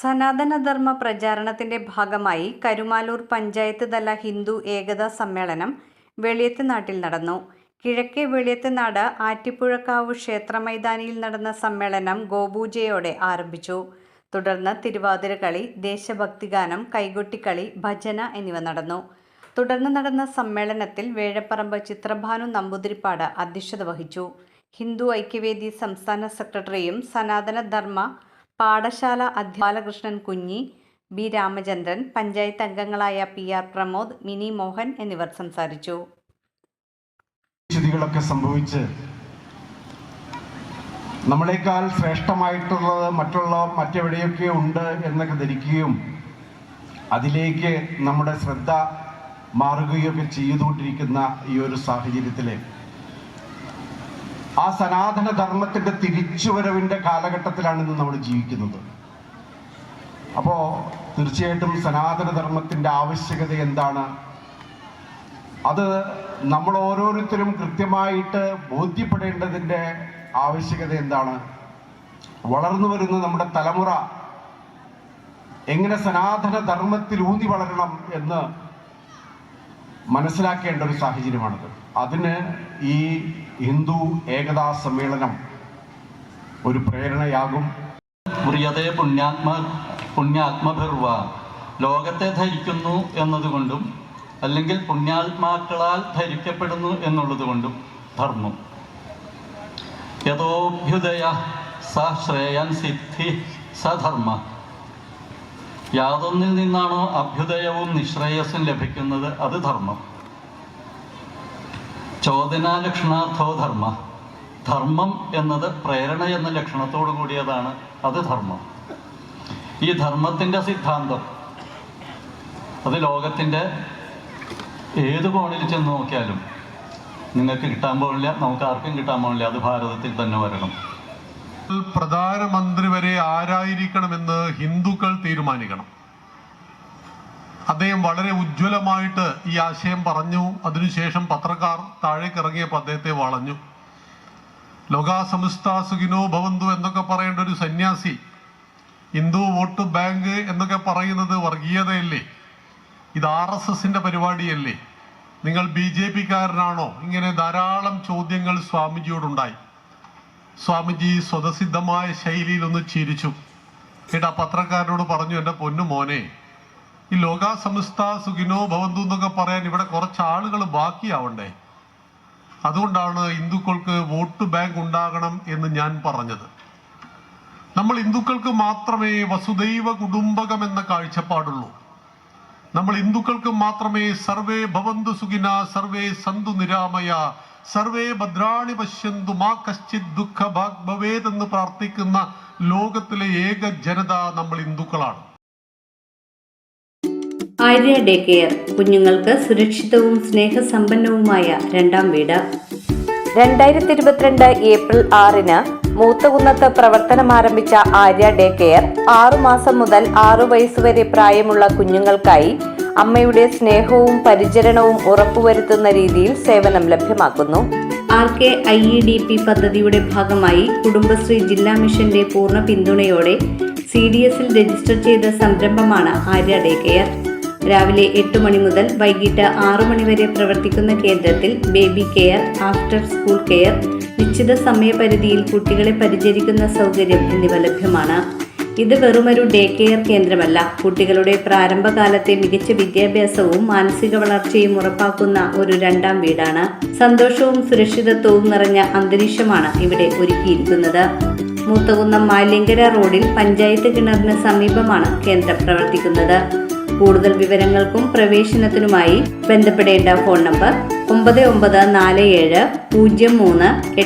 സനാതനധർമ്മ പ്രചാരണത്തിന്റെ ഭാഗമായി കരുമാലൂർ പഞ്ചായത്ത് തല ഹിന്ദു ഏകതാ സമ്മേളനം വെളിയത്ത് നാട്ടിൽ നടന്നു. കിഴക്കേ വെളിയത്ത് നാട് ആറ്റിപ്പുഴക്കാവ് ക്ഷേത്രമൈതാനിയിൽ നടന്ന സമ്മേളനം ഗോപൂജയോടെ ആരംഭിച്ചു. തുടർന്ന് തിരുവാതിരക്കളി ദേശഭക്തിഗാനം കൈകൊട്ടിക്കളി ഭജന എന്നിവ നടന്നു. തുടർന്ന് നടന്ന സമ്മേളനത്തിൽ വേഴപ്പറമ്പ് ചിത്രഭാനു നമ്പൂതിരിപ്പാട് അധ്യക്ഷത വഹിച്ചു. ഹിന്ദു ഐക്യവേദി സംസ്ഥാന സെക്രട്ടറിയും സനാതന ധർമ്മ പാഠശാല അധ്യ ബാലകൃഷ്ണൻ കുഞ്ഞി ബി രാമചന്ദ്രൻ പഞ്ചായത്ത് അംഗങ്ങളായ പി ആർ പ്രമോദ് മിനി മോഹൻ എന്നിവർ സംസാരിച്ചു. സംഭവിച്ച് നമ്മളെക്കാൾ ശ്രേഷ്ഠമായിട്ടുള്ളത് മറ്റുള്ള മറ്റെവിടെയൊക്കെ ഉണ്ട് എന്നൊക്കെ ധരിക്കുകയും അതിലേക്ക് നമ്മുടെ ശ്രദ്ധ മാറുകയൊക്കെ ചെയ്തുകൊണ്ടിരിക്കുന്ന ഈ ഒരു സാഹചര്യത്തിൽ ആ സനാതന ധർമ്മത്തിന്റെ തിരിച്ചുവരവിന്റെ കാലഘട്ടത്തിലാണ് ഇന്ന് നമ്മൾ ജീവിക്കുന്നത്. അപ്പോൾ തീർച്ചയായിട്ടും സനാതന ധർമ്മത്തിന്റെ ആവശ്യകത എന്താണ്? അത് നമ്മൾ ഓരോരുത്തരും കൃത്യമായിട്ട് ബോധ്യപ്പെടേണ്ടതിന്റെ ആവശ്യകത എന്താണ്? വളർന്നു വരുന്ന നമ്മുടെ തലമുറ എങ്ങനെ സനാതന ധർമ്മത്തിൽ ഊന്നി വളരണം എന്ന് മനസ്സിലാക്കേണ്ട ഒരു സാഹചര്യമാണിത്. അതിന് ഈ ഹിന്ദു ഏകതാ സമ്മേളനം ഒരു പ്രേരണയാകും. പ്രിയതേ പുണ്യാത്മ പുണ്യാത്മഭിർവ. ലോകത്തെ ധരിക്കുന്നു എന്നതുകൊണ്ടും അല്ലെങ്കിൽ പുണ്യാത്മാക്കളാൽ ധരിക്കപ്പെടുന്നു എന്നുള്ളതുകൊണ്ടും ധർമ്മം. യഥോഭ്യുദയ സ ശ്രേയൻ സിദ്ധി സധർമ്മ യാതൊന്നിൽ നിന്നാണോ അഭ്യുദയവും നിശ്രേയസ്സും ലഭിക്കുന്നത് അത് ധർമ്മം. ചോദനാലക്ഷണാർത്ഥോ ധർമ്മ. ധർമ്മം എന്നത് പ്രേരണ എന്ന ലക്ഷണത്തോടു കൂടിയതാണ് അത് ധർമ്മം. ഈ ധർമ്മത്തിന്റെ സിദ്ധാന്തം അത് ലോകത്തിന്റെ ഏത് കോണിൽ ചെന്ന് നോക്കിയാലും നിങ്ങൾക്ക് കിട്ടാൻ പോകില്ല നമുക്ക് ആർക്കും കിട്ടാൻ പോകില്ല അത് ഭാരതത്തിൽ തന്നെ വരണം. പ്രധാനമന്ത്രി വരെ ആരായിരിക്കണമെന്ന് ഹിന്ദുക്കൾ തീരുമാനിക്കണം. അദ്ദേഹം വളരെ ഉജ്ജ്വലമായിട്ട് ഈ ആശയം പറഞ്ഞു. അതിനുശേഷം പത്രക്കാർ താഴേക്ക് ഇറങ്ങിയപ്പോൾ അദ്ദേഹത്തെ വളഞ്ഞു. ലോകാസമസ്ത സുഖിനോ ഭവന്തു എന്നൊക്കെ പറയേണ്ട ഒരു സന്യാസി ഹിന്ദു വോട്ട് ബാങ്ക് എന്നൊക്കെ പറയുന്നത് വർഗീയതയല്ലേ? ഇത് ആർ എസ് എസിന്റെ പരിപാടിയല്ലേ? നിങ്ങൾ ബി ജെ പിക്കാരനാണോ? ഇങ്ങനെ ധാരാളം ചോദ്യങ്ങൾ സ്വാമിജിയോടുണ്ടായി. സ്വാമിജി സ്വതസിദ്ധമായ ശൈലിയിൽ ഒന്ന് ചിരിച്ചു. എന്നിട്ട് ആ പത്രക്കാരനോട് പറഞ്ഞു എന്റെ പൊന്നു മോനെ ഈ ലോകാസമസ്ത സുഖിനോ ഭവന്തു എന്നൊക്കെ പറയാൻ ഇവിടെ കുറച്ച് ആളുകൾ ബാക്കിയാവണ്ടേ? അതുകൊണ്ടാണ് ഹിന്ദുക്കൾക്ക് വോട്ട് ബാങ്ക് ഉണ്ടാകണം എന്ന് ഞാൻ പറഞ്ഞത്. നമ്മൾ ഹിന്ദുക്കൾക്ക് മാത്രമേ വസുദൈവ കുടുംബകം എന്ന കാഴ്ചപ്പാടുള്ളൂ. നമ്മൾ ഹിന്ദുക്കൾക്ക് മാത്രമേ സർവേ ഭവന്തു സുഖിന സർവേ സന്തു നിരാമയ സർവേ ഭദ്രാണി പശ്യന്തു മാ കശ്ചിത് ദുഃഖ ഭാഗ് പ്രാർത്ഥിക്കുന്ന ലോകത്തിലെ ഏക ജനത നമ്മൾ ഹിന്ദുക്കളാണ്. Arya day care. കുഞ്ഞുങ്ങൾക്ക് സുരക്ഷിതവും സ്നേഹസമ്പന്നവുമായ രണ്ടാം വീട്. രണ്ടായിരത്തി ഇരുപത്തിരണ്ട് ഏപ്രിൽ ആറിന് മൂത്തകുന്നത്ത് പ്രവർത്തനം ആരംഭിച്ച ആര്യ ഡേ കെയർ ആറുമാസം മുതൽ ആറു വയസ്സുവരെ പ്രായമുള്ള കുഞ്ഞുങ്ങൾക്കായി അമ്മയുടെ സ്നേഹവും പരിചരണവും ഉറപ്പുവരുത്തുന്ന രീതിയിൽ സേവനം ലഭ്യമാക്കുന്നു. R K I E D P പദ്ധതിയുടെ ഭാഗമായി കുടുംബശ്രീ ജില്ലാ മിഷന്റെ പൂർണ പിന്തുണയോടെ സി ഡി എസിൽ രജിസ്റ്റർ ചെയ്ത സംരംഭമാണ് ആര്യ ഡേ കെയർ. രാവിലെ എട്ട് മണി മുതൽ വൈകിട്ട് ആറു മണിവരെ പ്രവർത്തിക്കുന്ന കേന്ദ്രത്തിൽ baby care after school care നിശ്ചിത സമയപരിധിയിൽ കുട്ടികളെ പരിചരിക്കുന്ന സൗകര്യം എന്നിവ ലഭ്യമാണ്. ഇത് വെറുമൊരു ഡേ കെയർ കേന്ദ്രമല്ല. കുട്ടികളുടെ പ്രാരംഭകാലത്തെ മികച്ച വിദ്യാഭ്യാസവും മാനസിക വളർച്ചയും ഉറപ്പാക്കുന്ന ഒരു രണ്ടാം വീടാണ്. സന്തോഷവും സുരക്ഷിതത്വവും നിറഞ്ഞ അന്തരീക്ഷമാണ് ഇവിടെ ഒരുക്കിയിരിക്കുന്നത്. മൂത്തകുന്നം മാലിങ്കര റോഡിൽ പഞ്ചായത്ത് കിണറിന് സമീപമാണ് കേന്ദ്രം പ്രവർത്തിക്കുന്നത്. കൂടുതൽ വിവരങ്ങൾക്കും പ്രവേശനത്തിനുമായി ബന്ധപ്പെടേണ്ട ഫോൺ നമ്പർ ഒമ്പത് ഒമ്പത് നാല് ഏഴ് പൂജ്യം മൂന്ന്